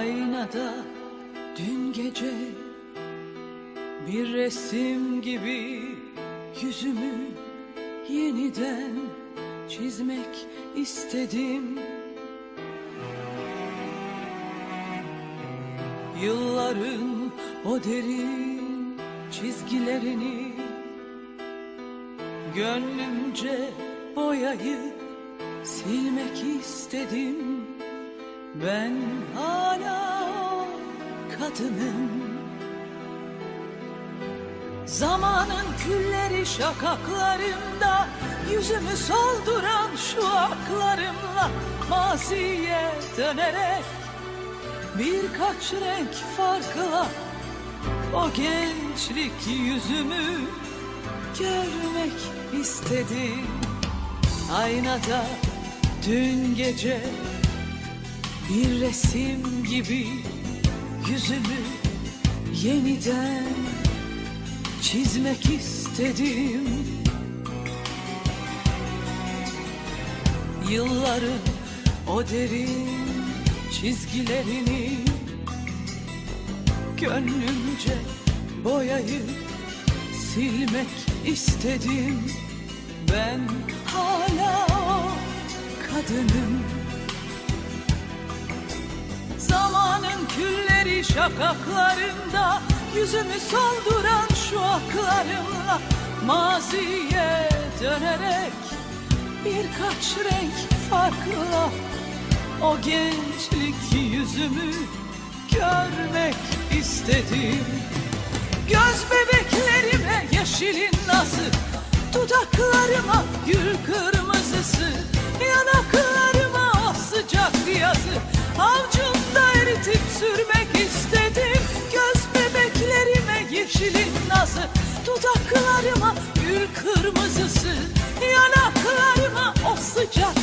Aynada dün gece bir resim gibi yüzümü yeniden çizmek istedim. Yılların o derin çizgilerini Gönlümce boyayıp silmek istedim Ben hala o kadınım Zamanın külleri şakaklarımda Yüzümü solduran şu aklarımla Maziye dönerek Birkaç renk farkla O gençlik yüzümü görmek istedim. Aynada dün gece bir resim gibi yüzümü yeniden çizmek istedim. Yılların o derin çizgilerini Gönlümce boyayıp silmek istedim. Ben hala kadınım Zamanın külleri şakaklarımda Yüzümü solduran şu aklarımla Maziye dönerek birkaç renk farkla O gençlik yüzümü görmek istedim. Göz bebeklerime yeşilin nazı Dudaklarıma gül kırmızısı Yanaklarıma sıcak yazı eritip sürmek istedim. Göz bebeklerime yeşilin nazı Dudaklarıma gül kırmızısı Yanaklarıma o sıcak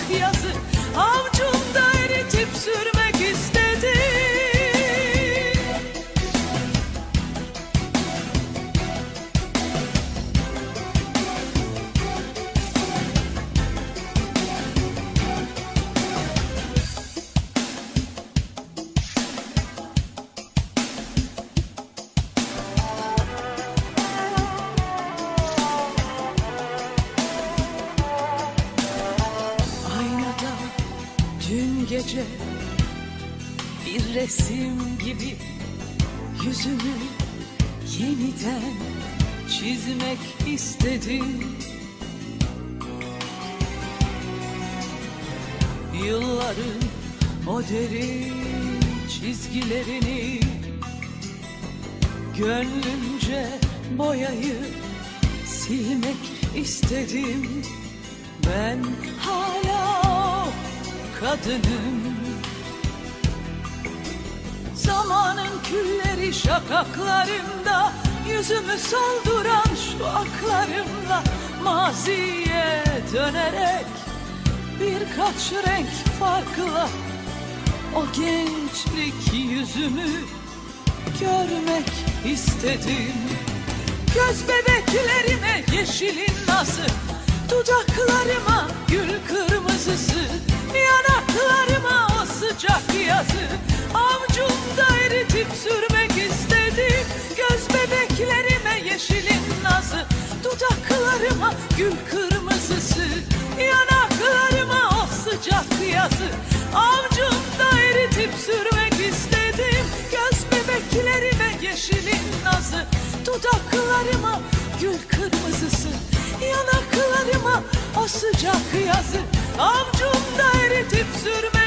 gece bir resim gibi yüzümü yeniden çizmek istedim. Yılların o derin çizgilerini gönlümce boyayıp silmek istedim. Ben hala kadınım Zamanın külleri şakaklarımda Yüzümü solduran şu aklarımla Maziye dönerek Birkaç renk farkla O gençlik yüzümü Görmek istedim. Göz bebeklerime sürmek istedim Göz bebeklerime yeşilin nazı Dudaklarıma gül kırmızısı Yanaklarıma o sıcak yazı. Avcumda eritip sürmek istedim. Göz bebeklerime yeşilin nazı Dudaklarıma gül kırmızısı Yanaklarıma o sıcak yazı. Avcumda eritip sürmek